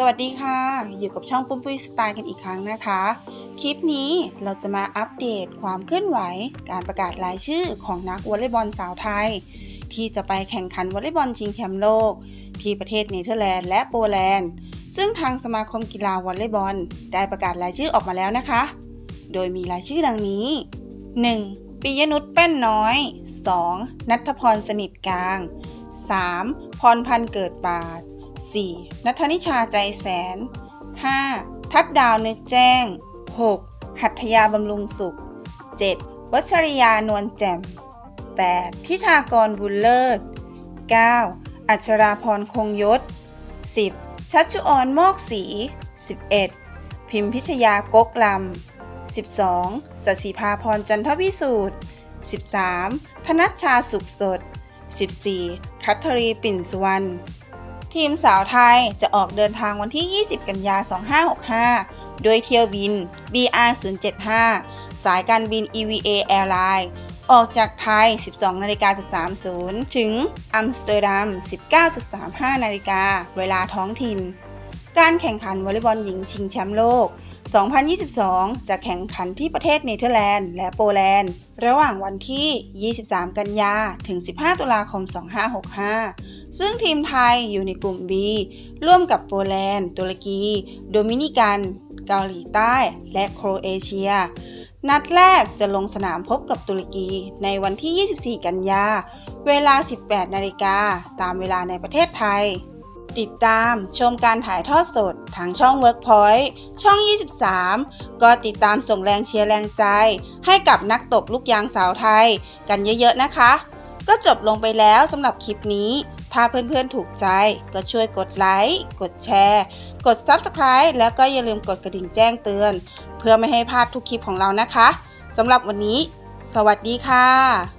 สวัสดีค่ะ อยู่กับช่องปุ้มปุ้ยสไตล์กันอีกครั้งนะคะ คลิปนี้เราจะมาอัปเดตความเคลื่อนไหว การประกาศรายชื่อของนักวอลเลย์บอลสาวไทย ที่จะไปแข่งขันวอลเลย์บอลชิงแชมป์โลก ที่ประเทศเนเธอร์แลนด์และโปแลนด์ ซึ่งทางสมาคมกีฬาวอลเลย์บอลได้ประกาศรายชื่อออกมาแล้วนะคะ โดยมีรายชื่อดังนี้ 1. ปิยนุชแป้นน้อย 2. นัทพรสนิทกลาง 3. พรพันธ์เกิดปาด 4. นัทนิชาใจแสน 5. ทัดดาวนึกแจ้ง 6. หัตถยาบำรุงสุข 7. วัชริยานวลแจ่ม 8. ทิชากรบุญเลิศ 9. อัชราพรคงยศ 10. ชัชชุออนโมกศรี 11. พิมพิชยากกลำ 12. สศิภาพรจันทวิสูตร 13. ธนัชชาสุขสด 14. คัทธรีปิ่นสุวรรณ ทีมสาวไทยจะออกเดินทางวันที่ 20 กันยา 2565 โดยเที่ยวบิน BR 075สายการบิน EVA Airline ออกจากไทย 12 นาฬิกา30 ถึงอัมสเตอร์ดัม 19.35 นาฬิกา เวลาท้องถิ่น การแข่งขันวอลเลย์บอลหญิงชิงแชมป์โลก 2022 จะแข่งขันที่ประเทศเนเธอร์แลนด์และโปแลนด์ ระหว่างวันที่ 23 กันยา ถึง 15 ตุลาคม 2565 ซึ่งทีมไทยอยู่ในกลุ่ม B ร่วมกับโปแลนด์ ตุรกี โดมินิกัน เกาหลีใต้ และโครเอเชีย นัดแรกจะลงสนามพบกับตุรกีในวันที่ 24 กันยา เวลา 18 นาฬิกา ตามเวลาในประเทศไทย ติดตามชมการถ่ายทอดสดทางช่อง Workpoint ช่อง 23 ก็ติดตามส่งแรงเชียร์แรงใจ ให้กับนักตบลูกยางสาวไทย กันเยอะๆนะคะ ก็จบลงไปแล้วสำหรับคลิปนี้ ถ้าเพื่อนๆถูกใจ ก็ช่วยกดไลค์กดแชร์ กด Subscribe แล้วก็อย่าลืมกดกระดิ่งแจ้งเตือน เพื่อไม่ให้พลาดทุกคลิปของเรานะคะสำหรับวันนี้ สวัสดีค่ะ